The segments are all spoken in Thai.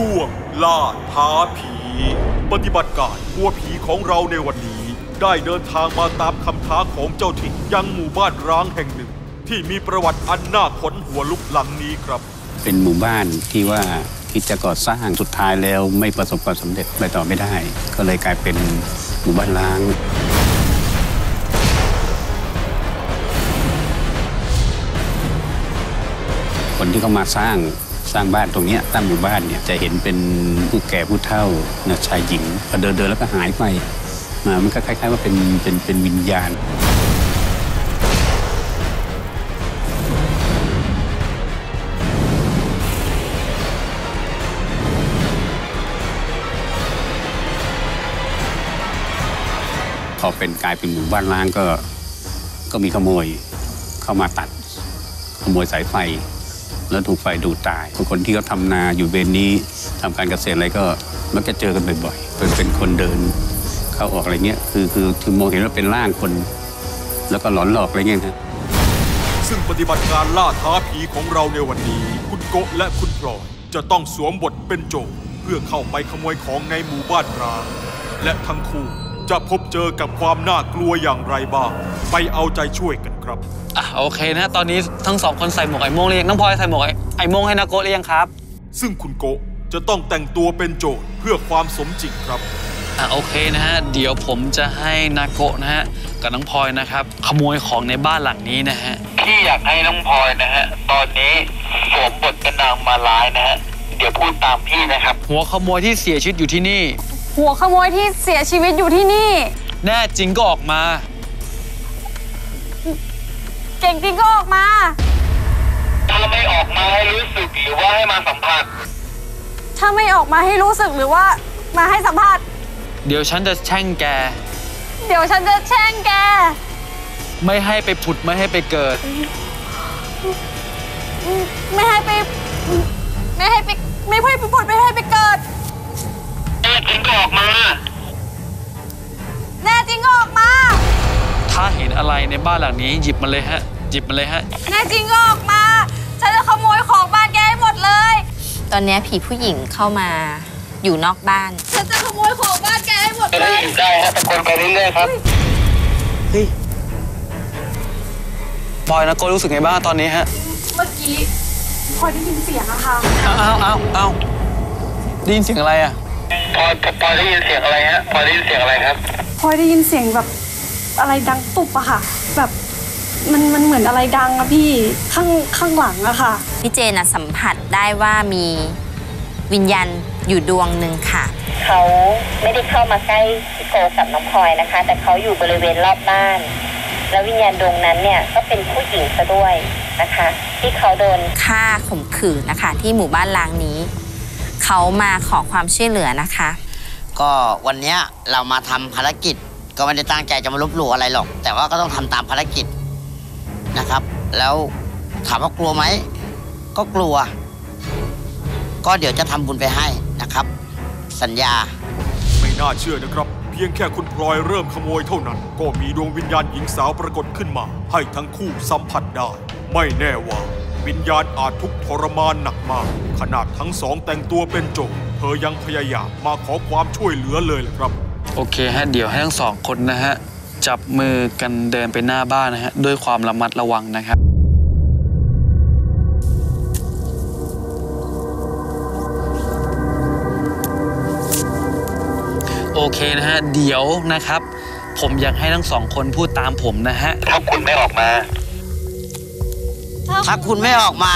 ช่วงล่าท้าผี ปฏิบัติการกลัวผีของเราในวันนี้ ได้เดินทางมาตามคำท้าของเจ้าถิ่นยังหมู่บ้านร้างแห่งหนึ่ง ที่มีประวัติอันน่าขนหัวลุกหลังนี้ครับ เป็นหมู่บ้านที่ว่าคิดจะก่อสร้างสุดท้ายแล้วไม่ประสบความสำเร็จไปต่อไม่ได้ ก็เลยกลายเป็นหมู่บ้านร้างคนที่เขามาสร้าง สร้างบ้านตรงนี้ตั้งหมู่บ้านเนี่ยจะเห็นเป็นผู้แก่ผู้เฒ่านะชายหญิงพอเดินเดินแล้วก็หายไปมามันก็คล้ายๆว่าเป็นเป็นเป็นวิญญาณพอเป็นกลายเป็นหมู่บ้านร้างก็ก็มีขโมยเข้ามาตัดขโมยสายไฟ แล้วถูกไฟดูดตายคนที่เขาทำนาอยู่เบนนี้ทำการเกษตรอะไรก็มักจะเจอกันบ่อยๆเป็นเป็นคนเดิน เข้าออกอะไรเงี้ยคือคือคือมองเห็นว่าเป็นร่างคน แล้วก็หลอนหลอกอะไรเงี้ยนะซึ่งปฏิบัติการล่าท้าผีของเราในวันนี้ คุณโกะและคุณพลอยจะต้องสวมบทเป็นโจรเพื่อเข้าไปขโมยของในหมู่บ้านร้างและทั้งคู่จะพบเจอกับความน่ากลัวอย่างไรบ้าง ไปเอาใจช่วยกันครับอะโอเคนะ ตอนนี้ทั้งสองคนใส่หมวกไอ้โม่งหรือยังน้องพลอยใส่หมวกไอ้ไอ้โม่งให้นาโกะหรือยังครับ ซึ่งคุณโกะจะต้องแต่งตัวเป็นโจรเพื่อความสมจริงครับอะโอเคนะฮะเดี๋ยวผมจะให้นาโกะนะฮะกับน้องพลอยนะครับ ขโมยของในบ้านหลังนี้นะฮะพี่อยากให้น้องพลอยนะฮะตอนนี้สวมบทเป็นนางมาลายนะฮะเดี๋ยวพูดตามพี่นะครับ หัวขโมยที่เสียชีวิตอยู่ที่นี่ หัวขโมยที่เสียชีวิตอยู่ที่นี่ แน่จริงก็ออกมา เก่งจริงก็ออกมา ถ้าไม่ออกมาให้รู้สึกหรือว่าให้มาสัมผัส ถ้าไม่ออกมาให้รู้สึกหรือว่ามาให้สัมภาษณ์เดี๋ยวฉันจะแช่งแก เดี๋ยวฉันจะแช่งแก ไม่ให้ไปผุดไม่ให้ไปเกิด ไม่ให้ไป ในบ้านหลังนี้ หยิบมาเลยฮะ หยิบมาเลยฮะแน่จริงก็ออกมา ฉันจะขโมยของบ้านแกให้หมดเลย ตอนเนี้ยผีผู้หญิงเข้ามาอยู่นอกบ้าน ฉันจะขโมยของบ้านแกให้หมดจะเลได้ยอยู่ได้ฮะตะโกนไปเรื่อยๆครับ เฮ้ยพลอยนาโกะรู้สึกไงบ้างตอนนี้ฮะ เมื่อกี้พอได้ยินเสียงอะค่ะอ้าวอ้าวอ้าวได้ยินเสียงอะไรอะ พอพอได้ยินเสียงอะไรฮะ พอได้ยินเสียงอะไรครับพลอยได้ยินเสียงแบบ อะไรดังตุบอะค่ะ แบบมันมันเหมือนอะไรดังอะพี่ข้างข้างหลังอะค่ะ พี่เจนนะสัมผัสได้ว่ามีวิญญาณอยู่ดวงหนึ่งค่ะ เขาไม่ได้เข้ามาใกล้พี่โกกับน้องพลอยนะคะ แต่เขาอยู่บริเวณรอบบ้าน แล้ววิญญาณดวงนั้นเนี่ยก็เป็นผู้หญิงซะด้วยนะคะ ที่เขาโดนฆ่าข่มขืนนะคะ ที่หมู่บ้านล้างนี้ เขามาขอความช่วยเหลือนะคะ ก็วันเนี้ยเรามาทำภารกิจ ก็ไม่ได้ตั้งใจจะมาลบหลู่อะไรหรอก แต่ว่าก็ต้องทำตามภารกิจนะครับ แล้วถามว่ากลัวไหม ก็กลัว ก็เดี๋ยวจะทำบุญไปให้นะครับ สัญญา ไม่น่าเชื่อนะครับ เพียงแค่คุณพลอยเริ่มขโมยเท่านั้น ก็มีดวงวิญญาณหญิงสาวปรากฏขึ้นมา ให้ทั้งคู่สัมผัสได้ ไม่แน่ว่า วิญญาณอาจทุกข์ทรมานหนักมาก ขนาดทั้งสองแต่งตัวเป็นโจรเธอยังพยายามมาขอความช่วยเหลือเลยละครับ โอเคฮะเดี๋ยวให้ทั้งสองคนนะฮะจับมือกันเดินไปหน้าบ้านนะฮะด้วยความระมัดระวังนะครับโอเคนะฮะเดี๋ยวนะครับ ผมอยากให้ทั้งสองคนพูดตามผมนะฮะถ้าคุณไม่ออกมา ถ้าคุณไม่ออกมา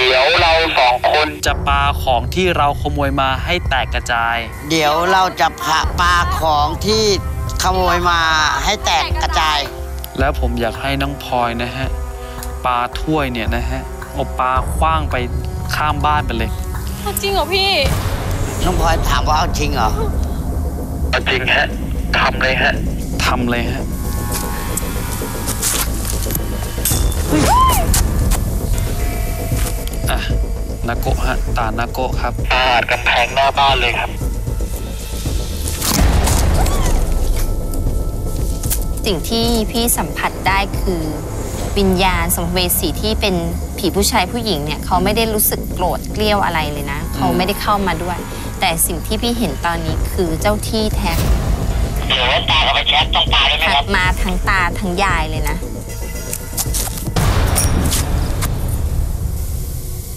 เดี๋ยวเราสองคนจะปาของที่เราขโมยมาให้แตกกระจาย เดี๋ยวเราจะพาปาของที่ขโมยมาให้แตกกระจาย แล้วผมอยากให้น้องพลอยนะฮะปาถ้วยเนี่ยนะฮะเอาปาคว้างไปข้ามบ้านไปเลย จริงเหรอพี่ น้องพลอยถามว่าเอาจริงเหรอเอาจริงฮะทำเลยฮะทำเลยฮะ อะนาโกะฮะตานาโกะครับปาดกำแพงหน้าบ้านเลยครับ สิ่งที่พี่สัมผัสได้คือวิญญาณสัมภเวสีที่เป็นผผีผู้ชายผู้หญิงเนี่ยเขาไม่ได้รู้สึกโกรธเกลี้ยวอะไรเลยนะ เขาไม่ได้เข้ามาด้วย แต่สิ่งที่พี่เห็นตอนนี้คือเจ้าที่แท็กหรือว่าตากับไปแชทต้องตาได้ไหมครับมาทั้งตาทั้งยายเลยนะ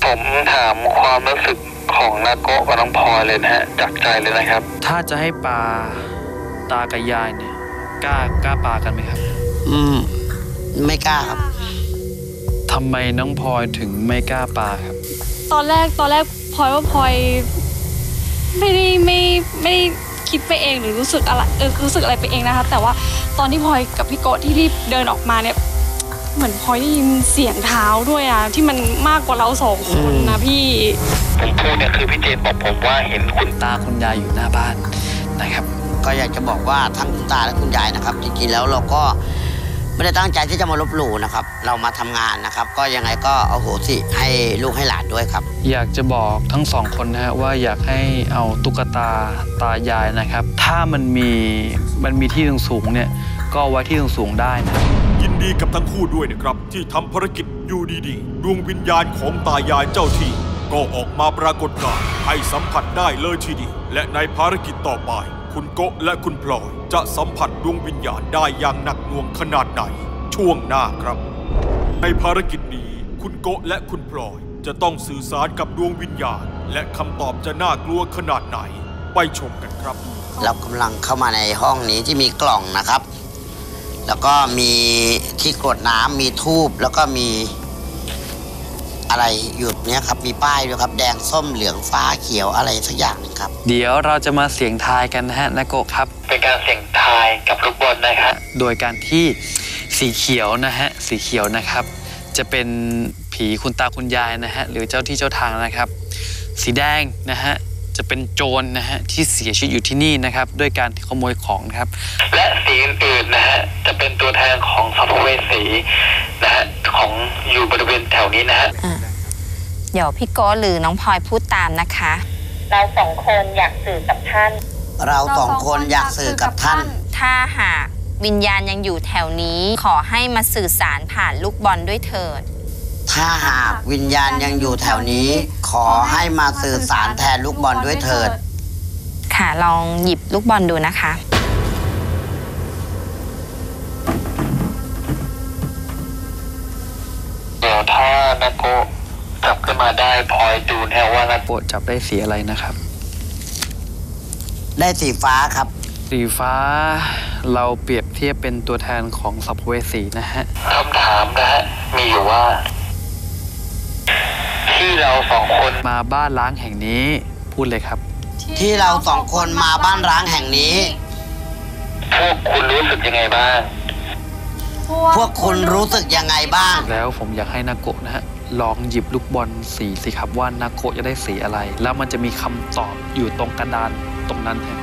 ผมถามความรู้สึกของนาโกะกับน้องพลอยเลยนะฮะจากใจเลยนะครับ ถ้าจะให้ปลาตากับยายเนี่ย กล้ากล้าปลากันไหมครับอืม ไม่กล้าครับ ทำไมน้องพลอยถึงไม่กล้าปลาครับ ตอนแรกตอนแรกพลอยว่าพลอยไม่ได้ไม่ไม่ได้คิดไปเองหรือรู้สึกอะไรเออรู้สึกอะไรไปเองนะคะ แต่ว่าตอนที่พลอยกับพี่โกะที่รีบเดินออกมาเนี่ย เหมือนพลอยได้ยินเสียงเท้าด้วยอะที่มันมากกว่าเราสองคนนะพี่ผมพูดเนี่ยคือพี่เจนบอกผมว่าเห็นคุณตาคุณยายอยู่หน้าบ้านนะครับ ก็อยากจะบอกว่าทั้งคุณตาและคุณยายนะครับจริงๆแล้วเราก็ไม่ได้ตั้งใจที่จะมาลบหลู่นะครับ เรามาทำงานนะครับ ก็ยังไงก็เอาโหสิให้ลูกให้หลานด้วยครับ อยากจะบอกทั้งสองคนนะฮะว่าอยากให้เอาตุ๊กตาตายายนะครับ ถ้ามันมีมันมีที่สูงๆเนี่ย ก็เอาไว้ที่สูงๆได้นะยินดีกับทั้งคู่ด้วยนะครับ ที่ทำภารกิจอยู่ดีๆดวงวิญญาณของตายายเจ้าที่ ก็ออกมาปรากฏกายให้สัมผัสได้เลยทีเดียวและในภารกิจต่อไป คุณโกะและคุณพลอย จะสัมผัสดวงวิญญาณได้อย่างหนักหน่วงขนาดไหน ช่วงหน้าครับ ในภารกิจนี้ คุณโกะและคุณพลอย จะต้องสื่อสารกับดวงวิญญาณ และคำตอบจะน่ากลัวขนาดไหน ไปชมกันครับ เรากำลังเข้ามาในห้องนี้ที่มีกล่องนะครับ แล้วก็มีที่กรวดน้ำมีทูบแล้วก็มีอะไรอยู่เนี้ยครับ มีป้ายด้วยครับ แดงส้มเหลืองฟ้าเขียวอะไรสักอย่างหนึงครับ เดี๋ยวเราจะมาเสียงทายกันนะฮะนาโกะครับ เป็นการเสี่ยงทายกับลูกบอลนะครับ โดยการที่สีเขียวนะฮะสีเขียวนะครับ จะเป็นผีคุณตาคุณยายนะฮะหรือเจ้าที่เจ้าทางนะครับ สีแดงนะฮะ จะเป็นโจรนะฮะที่เสียชีวิตอยู่ที่นี่นะครับด้วยการขโมยของนะครับ และสีอื่นๆนะฮะจะเป็นตัวแทนของสัมภเวสีนะฮะของอยู่บริเวณแถวนี้นะฮะเดี๋ยวพี่โก้หรือน้องพลอยพูดตามนะคะ เราสองคนอยากสื่อกับท่าน เราสองคนอยากสื่อกับท่าน ถ้าหากวิญญาณยังอยู่แถวนี้ขอให้มาสื่อสารผ่านลูกบอลด้วยเถิด ถ้าหากวิญญาณยังอยู่แถวนี้ ขอให้มาสื่อสารแทนลูกบอลด้วยเถิด ค่ะ ลองหยิบลูกบอลดูนะคะ เดี๋ยวถ้านาโกะจับขึ้นมาได้พลอยดูนะฮะว่านาโปรดจับได้สีอะไรนะครับ ได้สีฟ้าครับ สีฟ้าเราเปรียบเทียบเป็นตัวแทนของสัพเพเวสีนะฮะ คำถามนะฮะ มีอยู่ว่า ที่เราสองคนมาบ้านล้างแห่งนี้พูดเลยครับ ที่เราสองคนมาบ้านร้างแห่งนี้ พวกคุณรู้สึกยังไงบ้าง พวกคุณรู้สึกยังไงบ้าง แล้วผมอยากให้นาโกะนะฮะลองหยิบลูกบอลสีสิครับว่านาโกะจะได้สีอะไร แล้วมันจะมีคำตอบอยู่ตรงกระดานตรงนั้นฮะ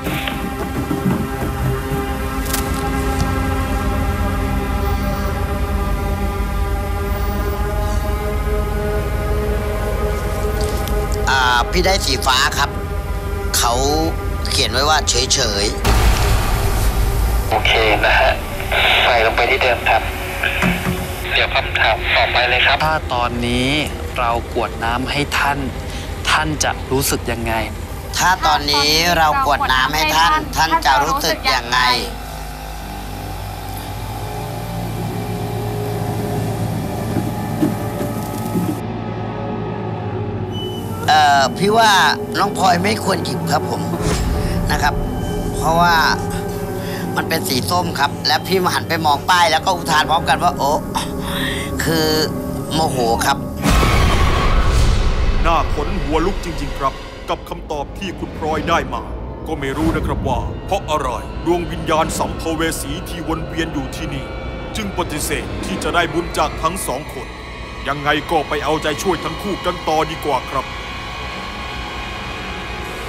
พี่ได้สีฟ้าครับ เขาเขียนไว้ว่าเฉยโอเคนะฮะ ใส่ลงไปที่เดิมครับ เดี๋ยวคำถามต่อไปเลยครับ ถ้าตอนนี้เรากวดน้ำให้ท่าน ท่านจะรู้สึกยังไงๆถ้าตอนนี้เรากวดน้ำให้ท่าน ท่านจะรู้สึกยังไง พี่ว่าน้องพลอยไม่ควรหยิบครับผมนะครับ เพราะว่ามันเป็นสีส้มครับ และพี่มาหันไปมองป้ายแล้วก็อุทานพร้อมกันว่า โอ้คือโมโหครับ หน้าขนหัวลุกจริง ๆ ครับ กับคำตอบที่คุณพลอยได้มา ก็ไม่รู้นะครับว่า เพราะอะไรดวงวิญญาณสัมภเวสีที่วนเวียนอยู่ที่นี่ จึงปฏิเสธที่จะได้บุญจากทั้งสองคน ยังไงก็ไปเอาใจช่วยทั้งคู่กันต่อดีกว่าครับ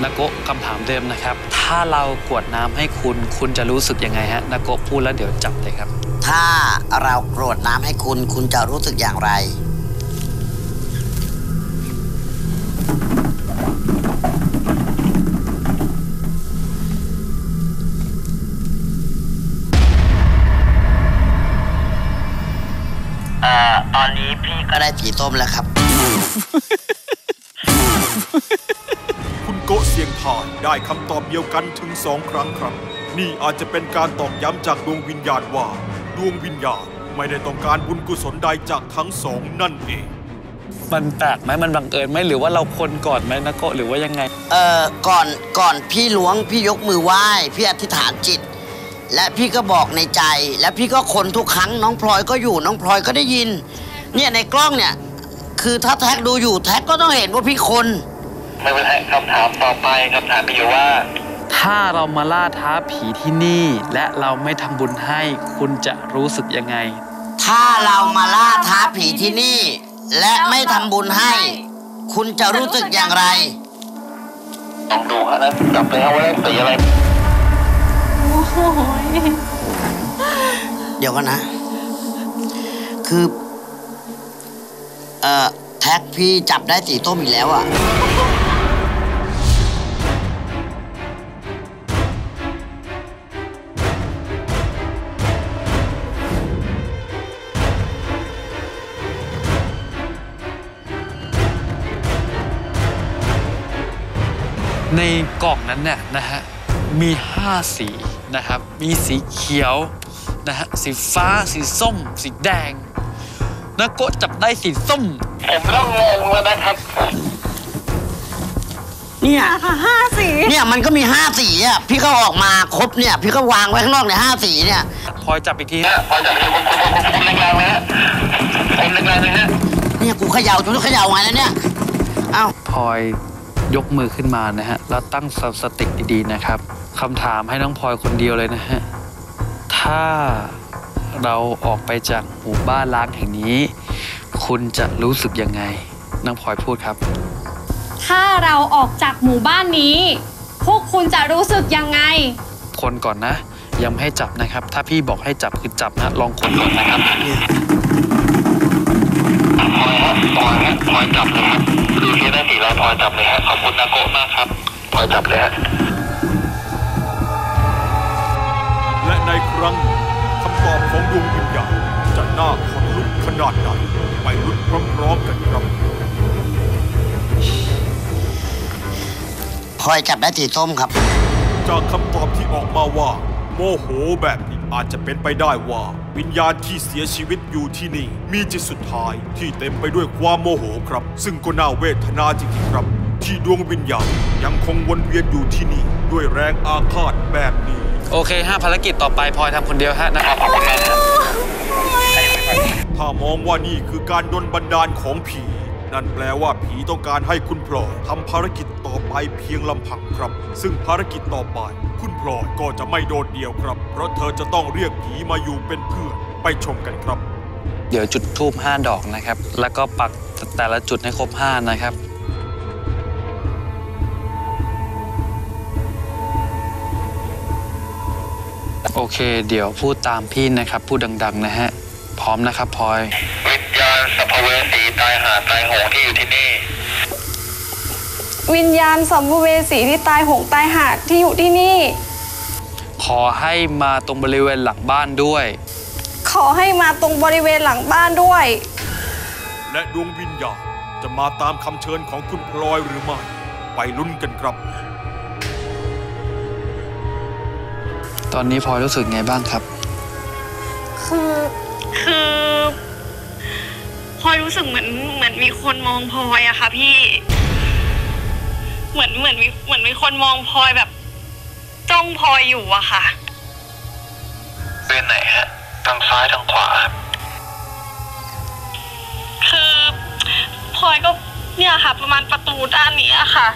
นาโกะคำถามเดิมนะครับ ถ้าเรากวดน้ำให้คุณ คุณจะรู้สึกยังไงฮะนาโกะพูดแล้วเดี๋ยวจับเลยครับ ถ้าเรากรวดน้ำให้คุณ คุณจะรู้สึกอย่างไรอ่าตอนนี้พี่ก็ได้ผีต้มแล้วครับ โกะเสียงทายได้คำตอบเดียวกันถึงสองครั้งครับ นี่อาจจะเป็นการตอกย้ำจากดวงวิญญาณว่า ดวงวิญญาณไม่ได้ต้องการบุญกุศลใดจากทั้งสองนั่นเอง มันแปลกไหมมันบังเอิญไหมหรือว่าเราคนก่อนไหมนะโกหรือว่ายังไง เอ่อ ก่อนก่อนพี่ล้วงพี่ยกมือไหว้ พี่อธิษฐานจิต และพี่ก็บอกในใจ และพี่ก็คนทุกครั้งน้องพลอยก็อยู่น้องพลอยก็ได้ยิน เนี่ยในกล้องเนี่ย คือถ้าแท็กดูอยู่แท็กก็ต้องเห็นว่าพี่คน ไม่เป็นไรคำถามต่อไปคำถามมีอยู่ว่า ถ้าเรามาล่าท้าผีที่นี่ และเราไม่ทำบุญให้ คุณจะรู้สึกยังไง ถ้าเรามาล่าท้าผีที่นี่ และไม่ทำบุญให้ คุณจะรู้สึกอย่างไรลองดูฮะนะจับเลยฮะว่าได้สีอะไรเดี๋ยวกันนะ คือเอ่อแท็กพี่จับได้สีต้มอีกแล้วอะ ในกล่องนั้นเนี่ยนะฮะมี 5 สีนะครับ มีสีเขียวนะฮะสีฟ้าสีส้ม สีแดงนะโกะจับได้สีส้มผมเริ่มงงแล้วนะครับ เนี่ยค่ะห้าสีเนี่ยมันก็มีห้าสีอะพี่ก็ออกมาครบเนี่ย พี่ก็วางไว้ข้างนอกเนี่ยห้าสีเนี่ยพลอยจับอีกทีเนี่ยพอจับเลยคนคนคนคนแรงๆเลยฮะคนแรงๆเลยฮะเนี่ยกูเขย่าจนเขย่าไงแล้วเนี่ยเอ้าพลอย ยกมือขึ้นมานะฮะ แล้วตั้งสติดีๆนะครับคำถามให้น้องพลอยคนเดียวเลยนะฮะ ถ้าเราออกไปจากหมู่บ้านล้างแห่งนี้ คุณจะรู้สึกยังไง น้องพลอยพูดครับ ถ้าเราออกจากหมู่บ้านนี้ พวกคุณจะรู้สึกยังไง คนก่อนนะยังไม่ให้จับนะครับ ถ้าพี่บอกให้จับคือจับนะ ลองคนก่อนนะครับ พลอยฮะพลอยฮะพลอยจับเลยฮะดูที่ได้สีอะไรพลอยจับเลยฮะขอบคุณนาโกะมากครับพลอยจับเลยฮะและในครั้งนี้คำตอบของดวงวิญญาณจะน่าขนลุกขนาดใดไปลุ้นพร้อมๆกันครับพลอยจับได้สีส้มครับ จากคำตอบที่ออกมาว่า โมโหแบบนี้อาจจะเป็นไปได้ว่า วิญญาณที่เสียชีวิตอยู่ที่นี่ มีจิตสุดท้ายที่เต็มไปด้วยความโมโหครับ ซึ่งก็น่าเวทนาจริงๆครับ ที่ดวงวิญญาณยังคงวนเวียนอยู่ที่นี่ ด้วยแรงอาฆาตแบบนี้ โอเคห้าภารกิจต่อไปพลอยทำคนเดียวฮะนะครับขอบคุณมากฮะถ้ามองว่านี่คือการดลบันดาลของผี นั่นแปลว่าผีต้องการให้คุณพลอยทำภารกิจ ต่อไปเพียงลำพังครับ ซึ่งภารกิจต่อไป คุณพลอยก็จะไม่โดดเดี่ยวครับ เพราะเธอจะต้องเรียกผีมาอยู่เป็นเพื่อนไปชมกันครับ เดี๋ยวจุดทูบ5ดอกนะครับ แล้วก็ปักแต่ละจุดให้ครบ5นะครับโอเค เดี๋ยวพูดตามพี่นะครับ พูดดัง ๆ นะฮะ พร้อมนะครับพลอย วิญญาณสัพเวสีตายหาตายโหงที่อยู่ที่นี่ วิญญาณสัมภเวสีที่ตายโหงตายหาดที่อยู่ที่นี่ ขอให้มาตรงบริเวณหลังบ้านด้วย ขอให้มาตรงบริเวณหลังบ้านด้วย และดวงวิญญาณจะมาตามคำเชิญของคุณพลอยหรือไม่ ไปลุ้นกันครับ ตอนนี้พลอยรู้สึกไงบ้างครับ คือคือพลอยรู้สึกเหมือนเหมือนมีคนมองพลอยอะค่ะพี่ เหมือนเหมือนมีเหมือนมีคนมองพลอยแบบจ้องพลอยอยู่อะค่ะเป็นไหนฮะทางซ้ายทางขวาครับคือพลอยก็เนี่ยค่ะ ประมาณประตูด้านนี้อะค่ะ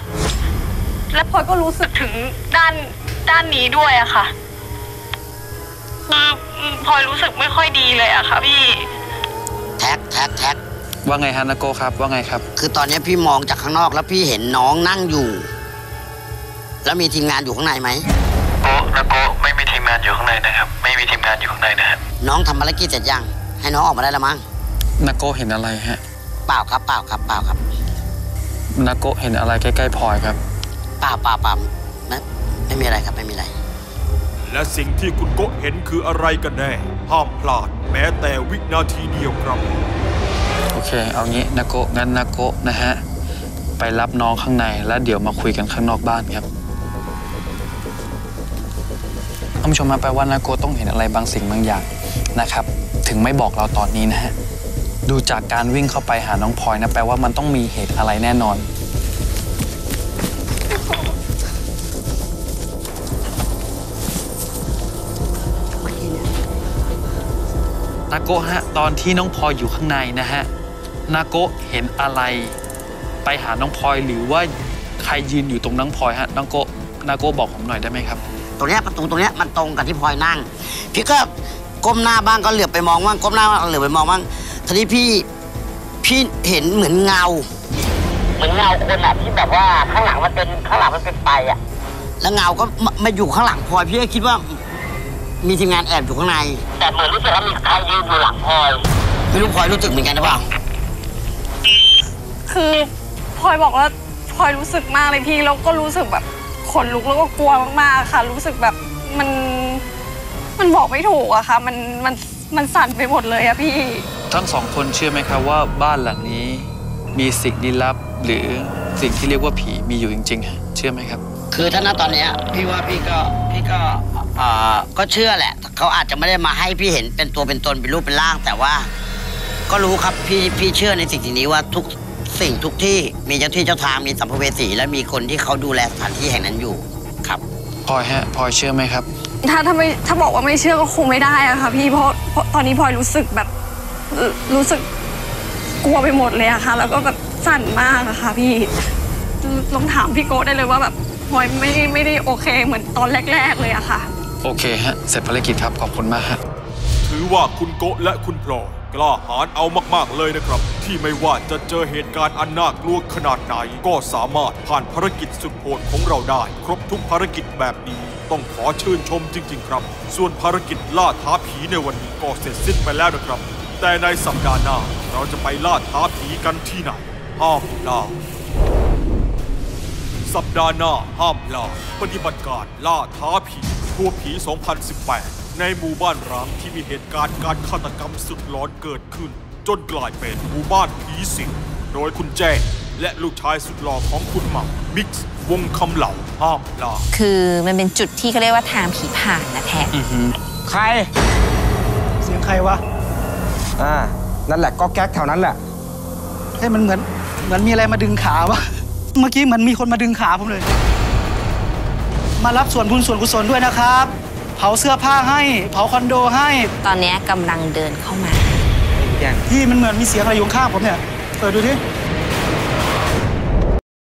และพลอยก็รู้สึกถึงด้านด้านนี้ด้วยอะค่ะคือพลอยรู้สึกไม่ค่อยดีเลยอะค่ะพี่ แท็กแท็กแท็ก ว่าไงฮะนาโกครับ ว่าไงครับ คือตอนนี้พี่มองจากข้างนอกแล้วพี่เห็นน้องนั่งอยู่ แล้วมีทีมงานอยู่ข้างในไหมโกะนาโกะไม่มีทีมงานอยู่ข้างในนะครับ ไม่มีทีมงานอยู่ข้างในนะครับน้องทำภารกิจเสร็จยัง ให้น้องออกมาได้แล้วมั้งนาโกเห็นอะไรฮะเปล่าครับเปล่าครับเปล่าครับนาโกเห็นอะไรใกล้ๆพลอยครับ เปล่าเปล่าเปล่าไม่ไม่มีอะไรครับไม่มีอะไร และสิ่งที่คุณโกะเห็นคืออะไรกันแน่ ห้ามพลาด แม้แต่วินาทีเดียวครับโอ เคเค เอางี้นาโกะงั้นนาโกะนะฮะ ไปรับน้องข้างในแล้วเดี๋ยวมาคุยกันข้างนอกบ้านครับท่านผู้ชมมาแปลว่านาโกะต้องเห็นอะไรบางสิ่งบางอย่างนะครับ ถึงไม่บอกเราตอนนี้นะฮะ ดูจากการวิ่งเข้าไปหาน้องพลอยนะแปลว่ามันต้องมีเหตุอะไรแน่นอนนาโกะฮะตอนที่น้องพลอยอยู่ข้างในนะฮะ นาโกะเห็นอะไร ไปหาน้องพลอยหรือว่าใครยืนอยู่ตรงน้องพลอยฮะนาโกะนาโกะบอกผมหน่อยได้ไหมครับ ตรงเนี้ยประตูตรงเนี้ยมันตรงกับที่พลอยนั่ง พี่ก็ก้มหน้าบ้างก็เหลือบไปมองบ้างก้มหน้าบ้างเหลือบไปมองบ้างทีนี้พี่พี่เห็นเหมือนเงา เหมือนเงาคนอะที่แบบว่าข้างหลังมันเป็นข้างหลังมันเป็นไฟอะแล้วเงาก็มามาอยู่ข้างหลังพลอยพี่ก็คิดว่ามีทีมงานแอบอยู่ข้างใน แต่เหมือนรู้สึกว่ามีใครยืนอยู่หลังพลอยไม่รู้พลอยรู้สึกเหมือนกันหรือเปล่า คือพลอยบอกว่าพลอยรู้สึกมากเลยพี่แล้วก็รู้สึกแบบขนลุกแล้วก็กลัวมากๆค่ะ รู้สึกแบบมันมันบอกไม่ถูกอะค่ะ มันมันมันสั่นไปหมดเลยอะพี่ ทั้งสองคนเชื่อไหมครับว่าบ้านหลังนี้ มีสิ่งลี้ลับ หรือสิ่งที่เรียกว่าผีมีอยู่จริงๆฮะเชื่อไหมครับ คือถ้าณตอนเนี้ยพี่ว่าพี่ก็พี่ก็เอ่อก็เชื่อแหละเขาอาจจะไม่ได้มาให้พี่เห็นเป็นตัวเป็นตนเป็นรูปเป็นร่างแต่ว่า ก็รู้ครับพี่พี่เชื่อในสิ่งนี้ว่าทุก สิ่งทุกที่มีเจ้าที่เจ้าทางมีสัมภเวสีและมีคนที่เขาดูแลสถานที่แห่งนั้นอยู่ครับพลอยฮะพลอยเชื่อไหมครับ ถ้าถ้าไม่ถ้าบอกว่าไม่เชื่อก็คงไม่ได้อะค่ะพี่เพราะเพราะตอนนี้พลอยรู้สึกแบบเอ่อรู้สึกกลัวไปหมดเลยอะค่ะ แล้วก็แบบสั่นมากอะค่ะพี่ลองถามพี่โก้ได้เลยว่าแบบพลอยไม่ได้ไม่ได้โอเคเหมือนตอนแรก ๆ เลยอะค่ะ โอเคฮะเสร็จภารกิจครับขอบคุณมากฮะถือว่าคุณโกะและคุณพลอย กล้าหาญเอามากๆเลยนะครับ ที่ไม่ว่าจะเจอเหตุการณ์อันน่ากลัวขนาดไหน ก็สามารถผ่านภารกิจสุดโหดของเราได้ ครบทุกภารกิจแบบนี้ ต้องขอชื่นชมจริง ๆ ครับ ส่วนภารกิจล่าท้าผีในวันนี้ก็เสร็จสิ้นไปแล้วนะครับ แต่ในสัปดาห์หน้าเราจะไปล่าท้าผีกันที่ไหนห้ามพลาดสัปดาห์หน้าห้ามพลาดปฏิบัติการล่าท้าผีทัวร์ผี 2018 ในหมู่บ้านร้างที่มีเหตุการณ์การฆาตกรรมสุดหลอนเกิดขึ้น จนกลายเป็นหมู่บ้านผีสิงโดยคุณแจ้งและลูกชายสุดหล่อของคุณหม่ำมิกซ์วงคำเหล่าห้ามพลาดคือมันเป็นจุดที่เขาเรียกว่าทางผีผ่านนะแท้ใคร เสียงใครวะ อ่า นั่นแหละก็แก๊กแถวนั้นแหละเฮ้ยมันเหมือนเหมือนมีอะไรมาดึงขาวะเมื่อกี้เหมือนมีคนมาดึงขาผมเลย มารับส่วนบุญส่วนกุศลด้วยนะครับ เผาเสื้อผ้าให้ เผาคอนโดให้ ตอนเนี้ยกำลังเดินเข้ามาพี่มันเหมือนมีเสียงอะไรอยู่ข้างผมเนี่ย เปิดดูดิเ